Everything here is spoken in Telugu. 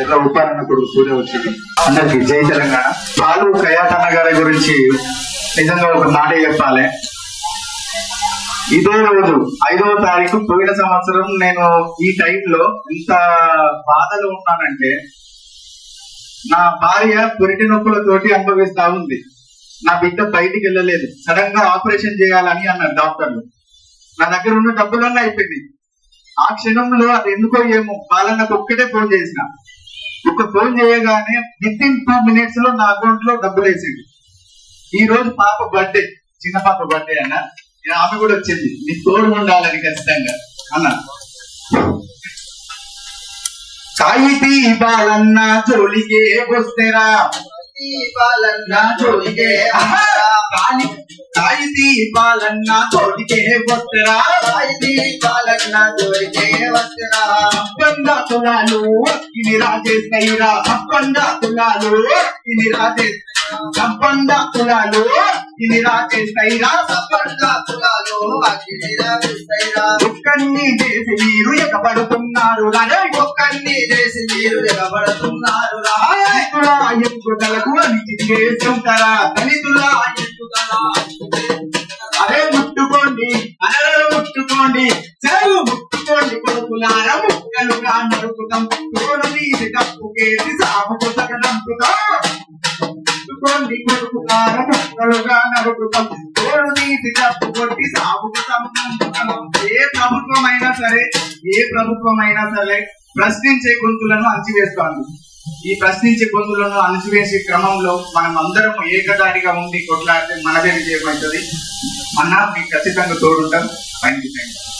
ఎర్ర ఉపారణ కొడుకు సూర్య వచ్చింది అందరికి జై తెలంగాణ. పాలు కయాతన్న గారి గురించి నిజంగా ఒక మాట చెప్పాలి. ఇదే రోజు ఐదవ తారీఖు పోయిన సంవత్సరం నేను ఈ టైంలో ఇంత బాధలో ఉన్నానంటే నా భార్య పురిటి నొప్పులతోటి అనుభవిస్తా ఉంది. నా బిడ్డ బయటికి వెళ్ళలేదు. సడన్గా ఆపరేషన్ చేయాలని అన్నారు డాక్టర్లు. నా దగ్గర ఉన్న డబ్బులన్నీ అయిపోయింది ఆ క్షణంలో అది ఎందుకో ఏమో వాళ్ళకి ఒక్కటే ఫోన్ చేసిన. ఒక ఫోన్ చేయగానే విత్ ఇన్ టూ మినిట్స్లో నా అకౌంట్లో డబ్బులు వేసింది. ఈ రోజు పాప బర్త్డే చిన్న పాప బర్త్డే అన్న. ఆమె కూడా వచ్చింది. నీ తోడు ఉండాలని ఖచ్చితంగా అన్న. సాయితీ బాలన్న జోలికే వస్తేరా. దీపాలన్న జోలికే సాయి దీపాలన్న తోటికే వస్తరా. సాయి దీపాలన్న జోలికే వస్తురా. తులాలు ఇది రాజేస్తాయిరా అప్పంగా తులాలు ఇది రాజే అప్పంగా తులాలు ఇది రాజేస్తాయిరా సప్పండ కులాలు అగ్నిరా విస్తైరా ఒక్కన్ని చేసి మీరు ఎగబడుతున్నారు ఒక్కన్ని చేసి మీరు ఎగబడుతున్నారు రా. దళితుల ఎత్తుదలకు అణిచి చేస్తుంటారా దళితుల ఎత్తుదల కొడుకులార ముక్కలుగా నరుకుతాం తోడు తీసి తప్పుకేసి సాగుకు సగనంపుతాం కొడుకు కొడుకులార కలుగా నరుకుతాం. తోడు నీది తప్పు కొట్టి సాగుకు సగనంపుతాం ఏ ప్రభుత్వమైనా సరే ఏ ప్రభుత్వమైనా సరే ప్రశ్నించే గొంతులను అణచివేస్తోంది ఈ ప్రశ్నించే గొంతులను అణచివేసే క్రమంలో మనం అందరం ఏకదాటిగా ఉండి కొట్లాడితే మనదే విజయం అవుతుంది. అన్న మీకు ఖచ్చితంగా తోడుంటాం. Thank you thank you